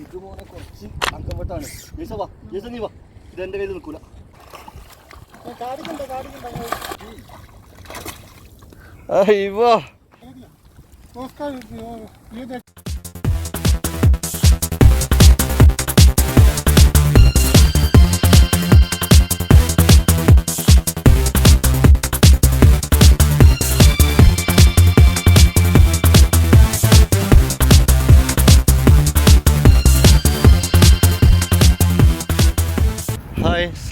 ഇത് മോനെ കുറച്ച് അങ്കമ്പട്ടാണ് ജയ്സ വാ ജയ്സ നീ വാ. ഇത് എന്റെ കയ്യിൽ നിൽക്കൂല. അയ്യോ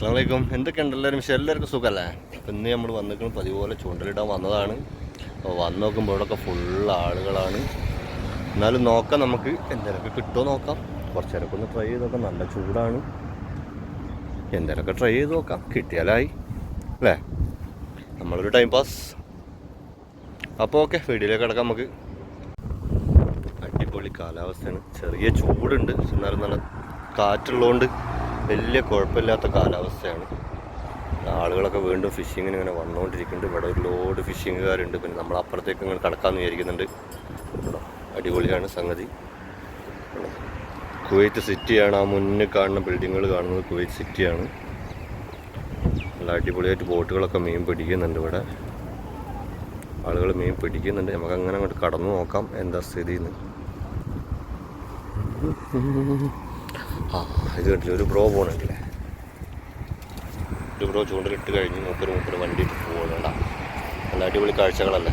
വലൈക്കും എന്തൊക്കെയുണ്ട് എല്ലാവരും പക്ഷേ എല്ലാവർക്കും സുഖമല്ലേ അപ്പം ഇന്ന് നമ്മൾ വന്നിരിക്കുന്നത് പതിപോലെ ചൂണ്ടലിടാൻ വന്നതാണ്. അപ്പോൾ വന്ന് നോക്കുമ്പോൾ ഇവിടെയൊക്കെ ഫുൾ ആളുകളാണ്. എന്നാലും നോക്കാം നമുക്ക്. എന്തെങ്കിലുമൊക്കെ കിട്ടുമോ നോക്കാം. കുറച്ച് നേരമൊക്കെ ഒന്ന് ട്രൈ ചെയ്ത് നോക്കാം. നല്ല ചൂടാണ്. എന്തെങ്കിലുമൊക്കെ ട്രൈ ചെയ്ത് നോക്കാം. കിട്ടിയാലായി. അല്ലേ? നമ്മളൊരു ടൈം പാസ് അപ്പോൾ ഓക്കെ വീഡിയോയിലേക്ക് കിടക്കാം നമുക്ക്. അടിപൊളി കാലാവസ്ഥയാണ്. ചെറിയ ചൂടുണ്ട്. എന്നാലും നല്ല കാറ്റുള്ളതുകൊണ്ട് വലിയ കുഴപ്പമില്ലാത്ത കാലാവസ്ഥയാണ്. ആളുകളൊക്കെ വീണ്ടും ഫിഷിങ്ങിന് ഇങ്ങനെ വന്നുകൊണ്ടിരിക്കുന്നുണ്ട് ഇവിടെ ഒരു ലോഡ് ഫിഷിങ്ങുകാരുണ്ട്. പിന്നെ നമ്മൾ അപ്പുറത്തേക്ക് ഇങ്ങനെ കടക്കാമെന്ന് വിചാരിക്കുന്നുണ്ട്. അടിപൊളിയാണ് സംഗതി. കുവൈറ്റ് സിറ്റിയാണ് ആ മുന്നിൽ കാണുന്ന ബിൽഡിങ്ങുകൾ കാണുന്നത് കുവൈറ്റ് സിറ്റിയാണ്. നല്ല അടിപൊളിയായിട്ട് ബോട്ടുകളൊക്കെ മീൻ പിടിക്കുന്നുണ്ട് ഇവിടെ. ആളുകൾ മീൻ പിടിക്കുന്നുണ്ട്. നമുക്ക് അങ്ങനെ അങ്ങോട്ട് കടന്നു നോക്കാം. എന്താ സ്ഥിതി എന്ന് ആ ഇത് കണ്ടില്ല? ഒരു ബ്രോ പോകണുണ്ടല്ലേ ഒരു ബ്രോ ചൂണ്ടലിട്ട് കഴിഞ്ഞ് മൂപ്പര് മൂപ്പര് വണ്ടി പോകുന്നുണ്ടാ നല്ല അടിപൊളി കാഴ്ചകളല്ലേ?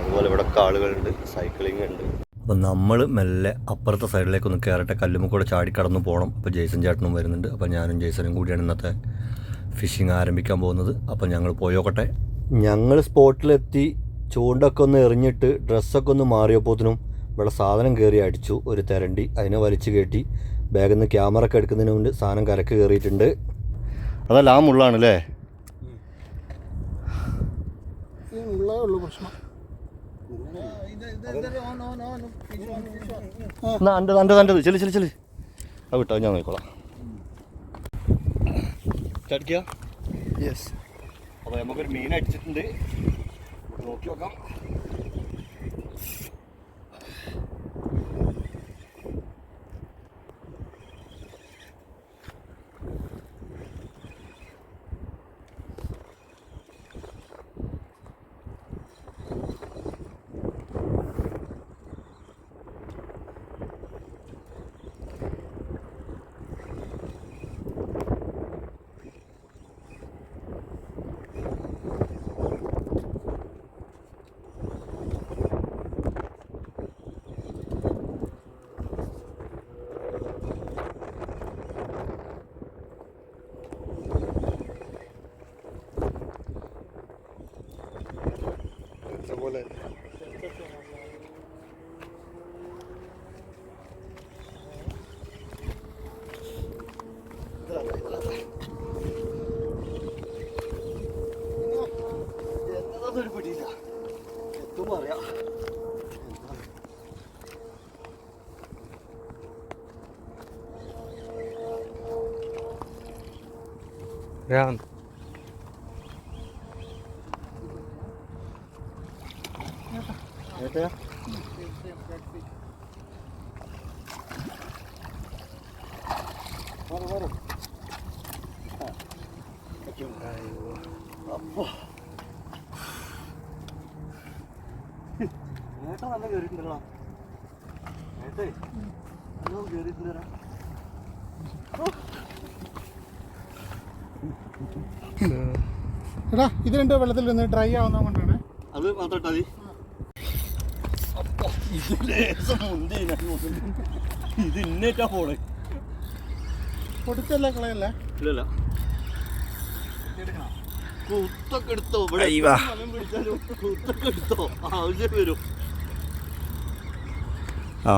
അതുപോലെ ഇവിടെ ആളുകളുണ്ട് സൈക്ലിംഗ് ഉണ്ട്. അപ്പം നമ്മൾ മെല്ലെ അപ്പുറത്തെ സൈഡിലേക്ക് ഒന്ന് കയറട്ടെ കല്ലുമുക്കൂടെ കൂടെ ചാടി കടന്നു പോകണം അപ്പോൾ ജെയ്സൺ ചേട്ടനും വരുന്നുണ്ട്. അപ്പോൾ ഞാനും ജെയ്സനും കൂടിയാണ് ഇന്നത്തെ ഫിഷിങ് ആരംഭിക്കാൻ പോകുന്നത്. അപ്പോൾ ഞങ്ങൾ പോയോക്കട്ടെ ഞങ്ങൾ സ്പോട്ടിലെത്തി ചൂണ്ടൊക്കെ ഒന്ന് എറിഞ്ഞിട്ട് ഡ്രസ്സൊക്കെ ഒന്ന് മാറിയപ്പോത്തിനും ഇവിടെ സാധനം കയറി അടിച്ചു ഒരു തെരണ്ടി. അതിനെ വലിച്ചു കയറ്റി. ബാഗിൽ നിന്ന് ക്യാമറ ഒക്കെ എടുക്കുന്നതിന് മുമ്പ് സാധനം കരക്ക് കയറിയിട്ടുണ്ട്. അതല്ല ആ മുള്ളാണല്ലേ ഉള്ളേ ഉള്ളൂ പ്രശ്നം. എന്നാ എന്റെ എന്റെ എന്റെ ചെല്ലു ചെല്ലു ചെല്ലു. ആ വിട്ടോ ഞാൻ നോക്കിക്കോളാം. ചടിക്കുക യെസ് അപ്പോൾ നമുക്കൊരു മീൻ അടിച്ചിട്ടുണ്ട്. നോക്കി നോക്കാം. ഏട്ടയാ വരൂ വരൂ അപ്പോ ഏട്ടാ നല്ല കയറിയിട്ടുണ്ടല്ലോ ഏട്ടേ നല്ല കയറിയിട്ടുണ്ടോ എടാ ഇത് രണ്ട് വെള്ളത്തിൽ നിന്ന് ഡ്രൈ ആവുന്ന കൊണ്ടാണ്. അത് മാത്രം മതി. ഇത് ഇന്നേറ്റാ കളയല്ലേ? ഇല്ലല്ല. കുത്തൊക്കെ എടുത്തോ? ഇവിടെ മലം പിടിച്ചാലും കുത്തൊക്കെ എടുത്തോ? ആവശ്യം വരും. ആ.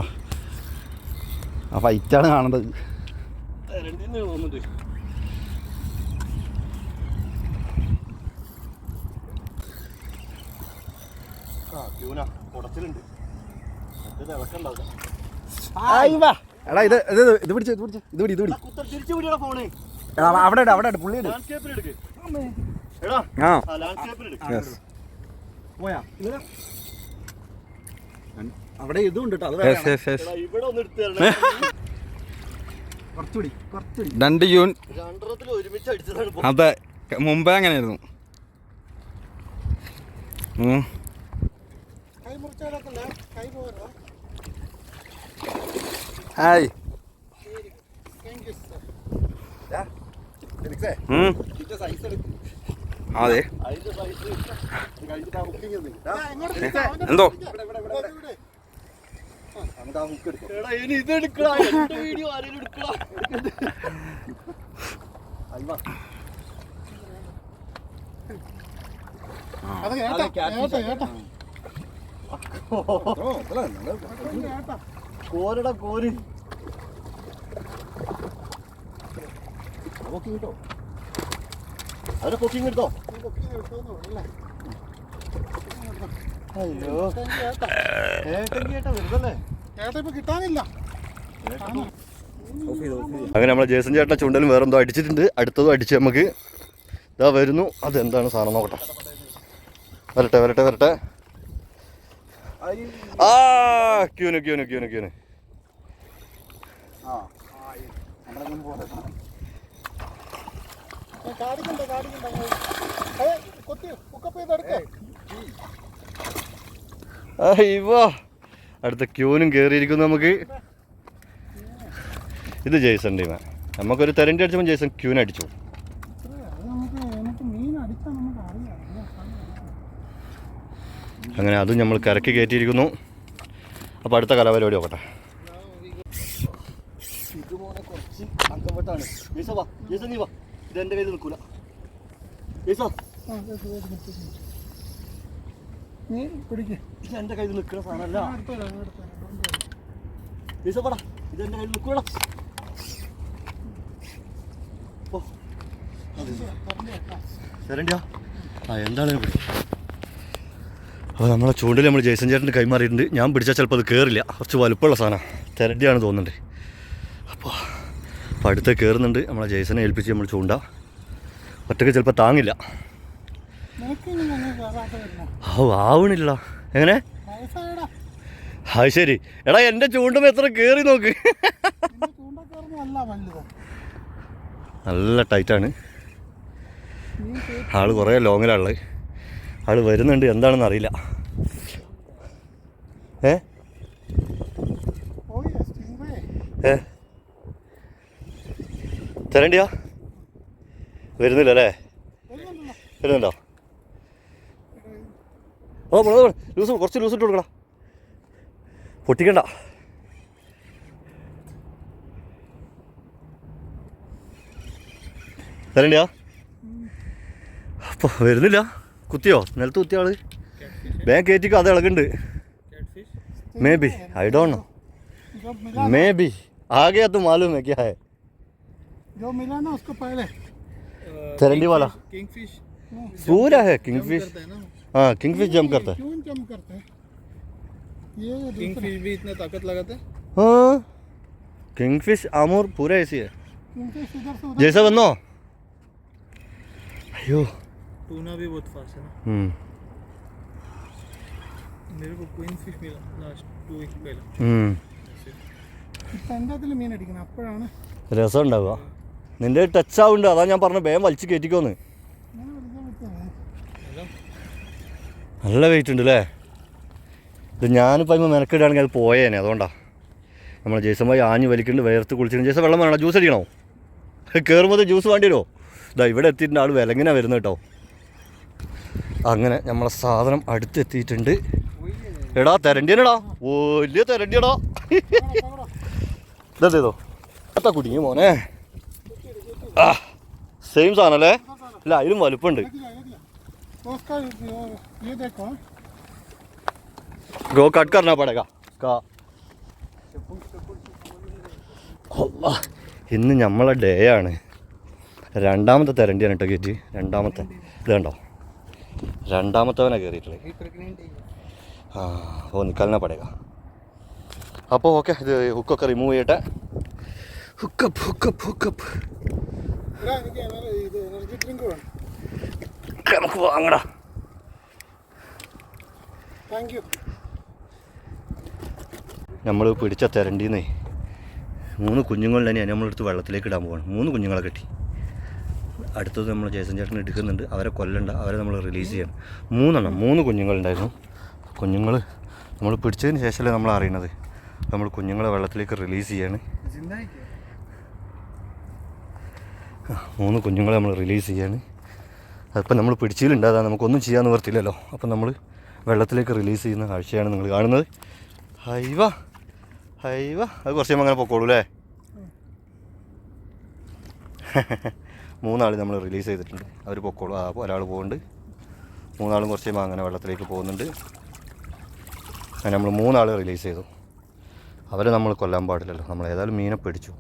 ആ ഫൈറ്റാണ് കാണേണ്ടത് രണ്ടിന്ന് തോന്നുന്നുണ്ട് ആ ക്യൂന കുടച്ചിലുണ്ട് മറ്റേത് ഇളക്കണ്ടാവില്ല എടാ ഇത് ഇത് ഇത് പിടിച്ച് ഇത് പിടിച്ച് ഇത് പിടി ഇത് പിടി. എടാ അവിടെ ഇട് അവിടെ ഇട് പുള്ളി ഇട്. ലാൻഡ്സ്കേപ്പിൽ എടാ ആ. യെസ് അവിടെ ഇതും ഉണ്ട് ഇവിടെ ഒന്ന് എടുത്തു രണ്ട് ഇപ്പൊ. അതെ മുമ്പേ അങ്ങനെയായിരുന്നു. ഹായ് അതെ എന്തോ ഇവിടെ ഇവിടെ ഇവിടെ ഇവിടെ നമുക്ക് ആ ഹുക്ക് എടുക്കാം എടാ ഇനി ഇത് എടുക്കടാ വീഡിയോ ആരെങ്കിലും എടുക്കടാ അയ്യോ അത് കേട്ടാ അതെ, കേട്ടോ കേട്ടോ കേട്ടാ ഓ ഇതല്ല, നമ്മൾ കേട്ടാ കോരടാ കോര് കിട്ടോ. അവരെ പൊക്കിങ് എടുത്തോ. അയ്യോ. കിട്ടാനില്ല അങ്ങനെ നമ്മളെ ജേസൻ ചേട്ടൻ ചുണ്ടലും വേറെ എന്തോ അടിച്ചിട്ടുണ്ട്. അടുത്തതും അടിച്ച് നമുക്ക് ഇതാ വരുന്നു. അതെന്താണ് സാധനം നോക്കട്ടെ. വരട്ടെ വരട്ടെ വരട്ടെ. കാടിക്കണ്ട ഏ കൊത്തി ഹുക്കപ്പ് ചെയ്ത് എടുക്കാം അയ്യോ അടുത്ത ക്യൂനും കയറിയിരിക്കുന്നു നമുക്ക്. ഇത് ജെയ്സൺ ടീമാ. നമുക്കൊരു തെരണ്ടി ജെയ്സൺ ക്യൂന് അടിച്ചു അത് നമുക്ക് എനിക്ക് മീൻ അടിച്ചാൽ നമുക്ക് അറിയാം ഇത് സമയം. അങ്ങനെ അതും നമ്മൾ കരക്കി കയറ്റിയിരിക്കുന്നു അപ്പോൾ അടുത്ത കലാപരിപാടി നോക്കട്ടെ കയ്യിൽ നിൽക്കുന്ന സാധനമല്ല ഞാൻ എടുത്തുതരാം, ഞാൻ എടുത്തുതരാം. don't worry. ജെയ്സോ പടാ ഇത് എന്റെ കയ്യിൽ നിൽക്കൂല ആ. തരണ്ടിയാ ആ എന്താണ് ഇത്? അപ്പോൾ നമ്മളെ ചൂണ്ടിൽ നമ്മൾ ജയ്സൻ ചേട്ടന്റെ കൈമാറിയിട്ടുണ്ട് ഞാൻ പിടിച്ചാൽ ചിലപ്പോൾ അത് കയറില്ല കുറച്ച് വലുപ്പമുള്ള സാധനമാണ് തിരട്ടിയാണ് തോന്നുന്നുണ്ട്. അപ്പോൾ അപ്പോൾ അടുത്ത് കയറുന്നുണ്ട് നമ്മളെ ജയ്സനെ ഏൽപ്പിച്ച് നമ്മൾ ചൂണ്ട. ഒറ്റയ്ക്ക് ചിലപ്പോൾ താങ്ങില്ല. ഓ ആവണില്ല എങ്ങനെ? അത് ശരി എടാ എന്റെ ചൂണ്ടുമ്പോൾ എത്ര കയറി നോക്ക്. നല്ല ടൈറ്റാണ്. ആൾ കുറേ ലോങ്ങിലാണുള്ളത് ആൾ വരുന്നുണ്ട് എന്താണെന്ന് അറിയില്ല. ഏ? Stingray. ഏ? തരണ്ടിയാ? വരുന്നില്ല അല്ലേ. വരുന്നുണ്ടോ? ഓ മുളക് ലൂസ് കുറച്ച് ലൂസ് ഇട്ട് കൊടുക്കടാ. പൊട്ടിക്കണ്ട. തരണ്ടിയാ? അപ്പോൾ വരുന്നില്ല. കുത്തിയോ നിലത്ത് കുത്തിയ ആള് വേഗം കയറ്റിക്കോ അത് ഇളകുന്നുണ്ട് may be I don't know जो मिला मे भी आ गया तो मालूम है क्या है जो मिला ना उसको पहले तेरंडी वाला किंगफिश पूरा है किंगफिश करता है ना हाँ किंगफिश जम करता है क्यों जम करते हैं ये दूसरा किंगफिश भी इतने ताकत लगाता है हाँ किंगफिश आमूर पूरा ऐसी है किंगफिश इधर से उधर जैसा बनो अयो टूना भी बहुत फास्ट है ना हम्म मेरे को क्वीन फिश मिला लास्ट टू वीक पहले हम्म ഇപ്പം എൻ്റെ അതിൽ മീൻ അടിക്കണം അപ്പോഴാണ് രസം ഉണ്ടാവുക നിന്റെ ടച്ച് ആവുന്നുണ്ട് അതാ ഞാൻ പറഞ്ഞ വേഗം വലിച്ച് കയറ്റിക്കോന്ന് ഇങ്ങനെ വലിക്കാൻ പറ്റുമോ നല്ല വെയിറ്റ് ഉണ്ട് അല്ലേ ഇത് ഞാനിപ്പോൾ ഇപ്പോൾ മെനക്കിടുകയാണെങ്കിൽ അത് പോയേനെ അതുകൊണ്ടാ നമ്മൾ ജയ്സൺ ഭായി ആഞ്ഞ് വലിക്കുന്നുണ്ട് വേർത്ത് കുളിച്ചിട്ടുണ്ട് ജയ്സൺ വെള്ളം വേണോ ജ്യൂസ് അടിക്കണോ കയറുമ്പോൾ ജ്യൂസ് വേണ്ടി വരുമോ ഇതാ ഇവിടെ എത്തിയിട്ടുണ്ട് ആൾ വിലങ്ങനെ വരുന്നത് കേട്ടോ അങ്ങനെ നമ്മളെ സാധനം അടുത്തെത്തിയിട്ടുണ്ട്. എടാ തെരണ്ടിയാണെടാ വലിയ തെരണ്ടിയടാ. ഇതെന്തോ എത്താ കുടുങ്ങി മോനെ. ആ സാധനം അല്ലേ? അല്ല അതിലും വലുപ്പുണ്ട് ഗോ കട്ട് കറനാ പടക ഇന്ന് നമ്മളെ ഡേ ആണ്. രണ്ടാമത്തെ തെരണ്ടിയാണ് കേട്ടോ കേറ്റി രണ്ടാമത്തെ. ഇതുണ്ടോ രണ്ടാമത്തവനാണ് കയറിയിട്ടുള്ളത് ആ ഓ നിക്കലിനെ പടയുക അപ്പോൾ ഓക്കെ ഇത് ഹുക്കൊക്കെ റിമൂവ് ചെയ്യട്ടെ. Hook up hook up hook up നമുക്ക് വാങ്ങടാ. താങ്ക് യു നമ്മൾ പിടിച്ച തെരണ്ടീന്നേ മൂന്ന് കുഞ്ഞുങ്ങൾ തന്നെയാണ് നമ്മളെടുത്ത് വെള്ളത്തിലേക്ക് ഇടാൻ പോകണം മൂന്ന് കുഞ്ഞുങ്ങളെ കെട്ടി. അടുത്തത് നമ്മൾ ജയസൻ ചേട്ടൻ എടുക്കുന്നുണ്ട്. അവരെ കൊല്ലണ്ട അവരെ നമ്മൾ റിലീസ് ചെയ്യണം. മൂന്നെണ്ണം മൂന്ന് കുഞ്ഞുങ്ങളുണ്ടായിരുന്നു. കുഞ്ഞുങ്ങൾ നമ്മൾ പിടിച്ചതിന് ശേഷമല്ലേ നമ്മൾ അറിയണത്. നമ്മൾ കുഞ്ഞുങ്ങളെ വെള്ളത്തിലേക്ക് റിലീസ് ചെയ്യാണ്. മൂന്ന് കുഞ്ഞുങ്ങളെ നമ്മൾ റിലീസ് ചെയ്യാണ്. അതിപ്പോൾ നമ്മൾ പിടിച്ചിലുണ്ടാകാൻ നമുക്കൊന്നും ചെയ്യാൻ നിവർത്തില്ലല്ലോ അപ്പം നമ്മൾ വെള്ളത്തിലേക്ക് റിലീസ് ചെയ്യുന്ന കാഴ്ചയാണ് നിങ്ങൾ കാണുന്നത്. ഹൈവ ഹൈവ. അത് കുറച്ച് കഴിയുമ്പോൾ അങ്ങനെ പൊക്കോളൂ അല്ലേ മൂന്നാൾ നമ്മൾ റിലീസ് ചെയ്തിട്ടുണ്ട്. അവർ പൊക്കോളും. ആ ഒരാൾ പോകുന്നുണ്ട് മൂന്നാളും കുറച്ച് അങ്ങനെ വെള്ളത്തിലേക്ക് പോകുന്നുണ്ട്. അങ്ങനെ നമ്മൾ മൂന്നാൾ റിലീസ് ചെയ്തു. അവരെ നമ്മൾ കൊല്ലാൻ പാടില്ലല്ലോ. നമ്മൾ ഏതായാലും മീനെ പിടിച്ചു.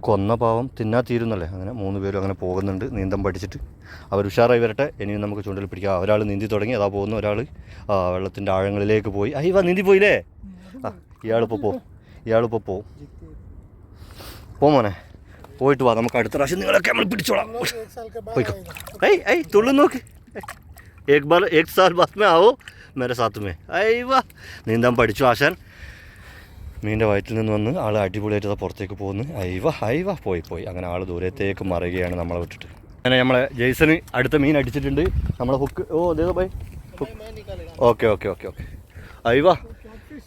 കൊന്ന പാവം തിന്നാ തീരുന്നല്ലേ? അങ്ങനെ മൂന്ന് പേരും അങ്ങനെ പോകുന്നുണ്ട്. നീന്തം പഠിച്ചിട്ട്. അവർ ഉഷാറായി വരട്ടെ. ഇനിയും നമുക്ക് ചൂണ്ടൽ പിടിക്കാം. ഒരാൾ നീന്തി തുടങ്ങി. അതാ പോകുന്നു ഒരാൾ വെള്ളത്തിന്റെ ആഴങ്ങളിലേക്ക് പോയി. അയ്യ നീന്തി പോയില്ലേ? ആ ഇയാളിപ്പോൾ പോവും ഇയാളിപ്പോൾ പോവും പോ മോനെ. പോയിട്ട് വാ നമുക്ക് അടുത്ത പ്രാവശ്യം നിങ്ങളൊക്കെ നമ്മൾ പിടിച്ചോളാം एक साल के बाद പോയിക്കോ आएगा ഐ ഐ തുള്ളു നോക്ക് एक बार एक साल बाद में आओ मेरे साथ में ഐ വാ നീന്താൻ പഠിച്ചു ആശാൻ മീൻ്റെ വയറ്റിൽ നിന്ന് വന്ന് ആൾ അടിപൊളിയായിട്ട് ദാ പുറത്തേക്ക് പോകുന്നു ഐവ ഐവ പോയി പോയി അങ്ങനെ ആൾ ദൂരത്തേക്ക് മറയുകയാണ് നമ്മളെ വിട്ടിട്ട് അങ്ങനെ നമ്മളെ ജെയ്സന് അടുത്ത മീൻ അടിച്ചിട്ടുണ്ട് നമ്മളെ ഹുക്ക് ഓ അതേ ബൈ मैं मैं निकालेगा ഓക്കെ ഓക്കെ ഓക്കെ ഓക്കെ ഐവ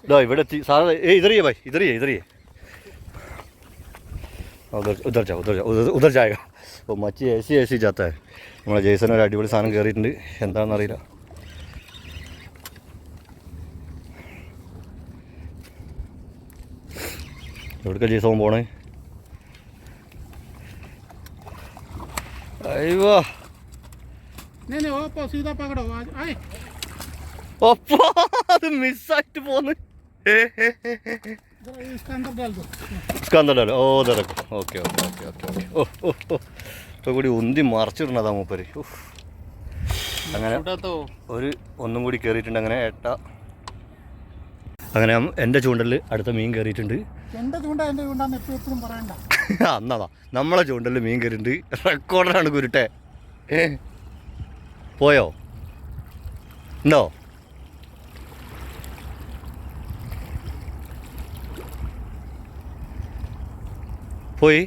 ഇതാ ഇവിടെ എത്തി സാറ് ഏ ഇതറിയേ ബൈ ഇതറിയേ ഇതറിയേ ഉധർ ഉധർ ജാ ഉധർ ജാ ഉധർ ഉധർ ജായക ഓ മച്ചി എ സി എ സി ജാത്ത നമ്മളെ ജെയ്സൺ ഒരു അടിപൊളി സാധനം കയറിയിട്ടുണ്ട് എന്താണെന്ന് അറിയില്ല എവിടേക്കാ ജെയ്സോൻ പോണേ അയ്യോ नहीं नहीं वो तो सीधा पकड़ो आज आए ഒപ്പോ അത് മിസ്സായിട്ട് പോന്ന് जरा ഇസ്കാന്തർ ഓ ഇതടക്കും okay okay okay okay okay. ഓ ഓ ഓ. കൂടി ഉന്തി മറിച്ചിടണതാ മൂപ്പര്. അങ്ങനെ ഒരു ഒന്നും കൂടി കയറിയിട്ടുണ്ട് അങ്ങനെ എട്ട അങ്ങനെ എന്റെ ചൂണ്ടലിൽ അടുത്ത മീൻ കയറിയിട്ടുണ്ട് അന്നാടാ നമ്മളെ ചൂണ്ടലിൽ മീൻ കയറിയിട്ടുണ്ട് റെക്കോർഡറാണ് കുരുട്ടെ പോയോ? ഉണ്ടോ? പോയി.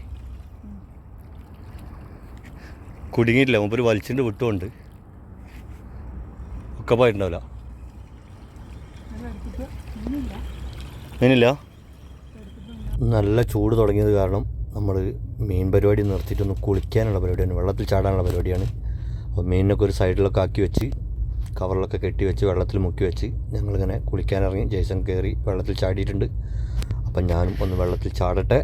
കുടുങ്ങിയിട്ടില്ല. മുമ്പ് ഒരു വലിച്ചിന്റെ വിട്ടുമുണ്ട്. ഒക്കെ പോയിട്ടുണ്ടാവില്ല. നല്ല ചൂട് തുടങ്ങിയത് കാരണം നമ്മൾ മീൻ പരിപാടി നിർത്തിയിട്ടൊന്ന് കുളിക്കാനുള്ള പരിപാടിയാണ്. വെള്ളത്തിൽ ചാടാനുള്ള പരിപാടിയാണ്. അപ്പോൾ മീനിനൊക്കെ ഒരു സൈഡിലൊക്കെ ആക്കി വെച്ച് കവറിലൊക്കെ കെട്ടി വെച്ച് വെള്ളത്തിൽ മുക്കി വെച്ച് ഞങ്ങളിങ്ങനെ കുളിക്കാനിറങ്ങി ജയ്സൺ കയറി വെള്ളത്തിൽ ചാടിയിട്ടുണ്ട്. അപ്പം ഞാനും ഒന്ന് വെള്ളത്തിൽ ചാടട്ടെ.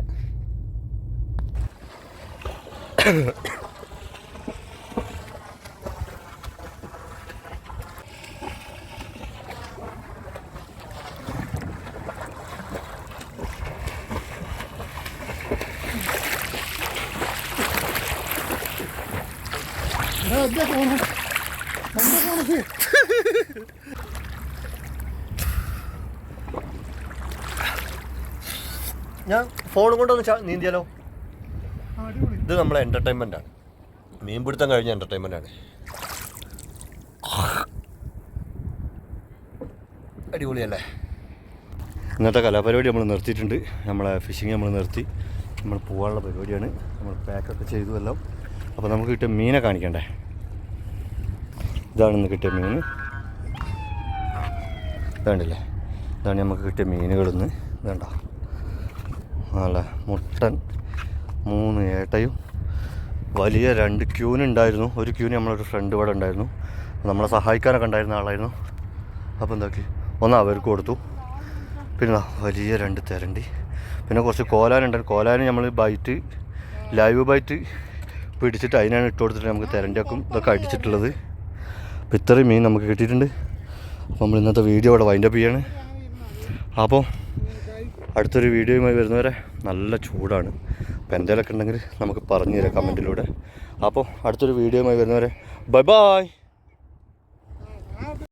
ഞാൻ ഫോണും കൊണ്ടൊന്ന് നീന്തിയാലോ? ഇത് നമ്മളെ എന്റർടൈൻമെന്റ് ആണ്. മീൻപിടുത്തം കഴിഞ്ഞ എന്റർടൈൻമെന്റ് ആണ്. അടിപൊളിയല്ലേ? ഇന്നത്തെ കലാപരിപാടി നമ്മൾ നിർത്തിയിട്ടുണ്ട്. നമ്മളെ ഫിഷിങ് നമ്മൾ നിർത്തി. നമ്മൾ പോകാനുള്ള പരിപാടിയാണ്. നമ്മൾ പാക്കൊക്കെ ചെയ്തു എല്ലാം. അപ്പോൾ നമുക്ക് കിട്ടിയ മീനെ കാണിക്കണ്ടേ? ഇതാണ് ഇന്ന് കിട്ടിയ മീൻ. ഇതാണ്ടില്ലേ? ഇതാണ് നമുക്ക് കിട്ടിയ മീനുകളിൽ നിന്ന് ഇതാണ്ടോ? നല്ല മുട്ടൻ മൂന്ന് ഏട്ടയും വലിയ രണ്ട് ക്യൂനുണ്ടായിരുന്നു ഒരു ക്യൂന് നമ്മളൊരു ഫ്രണ്ട് ഇവിടെ ഉണ്ടായിരുന്നു. നമ്മളെ സഹായിക്കാനൊക്കെ ഉണ്ടായിരുന്ന ആളായിരുന്നു. അപ്പോൾ എന്താക്കി? ഒന്ന് അവർക്ക് കൊടുത്തു. പിന്നെ വലിയ രണ്ട് തിരണ്ടി. പിന്നെ കുറച്ച് കോലാനുണ്ടായിരുന്നു കോലാന് നമ്മൾ ബൈറ്റ് ലൈവ് ബൈറ്റ് പിടിച്ചിട്ട് അതിനാണ് ഇട്ട് കൊടുത്തിട്ട് നമുക്ക് തെരണ്ടിയൊക്കെ ഇതൊക്കെ അടിച്ചിട്ടുള്ളത്. അപ്പോൾ ഇത്രയും മീൻ നമുക്ക് കിട്ടിയിട്ടുണ്ട്. അപ്പോൾ നമ്മൾ ഇന്നത്തെ വീഡിയോ ഇവിടെ വൈൻഡപ്പ് ചെയ്യാണ്. അപ്പോൾ അടുത്തൊരു വീഡിയോയുമായി വരുന്നവരെ നല്ല ചൂടാണ്. അപ്പോൾ എന്തെങ്കിലുമൊക്കെ ഉണ്ടെങ്കിൽ നമുക്ക് പറഞ്ഞു തരാം കമന്റിലൂടെ. അപ്പോൾ അടുത്തൊരു വീഡിയോയുമായി വരുന്നവരെ ബൈ ബായ്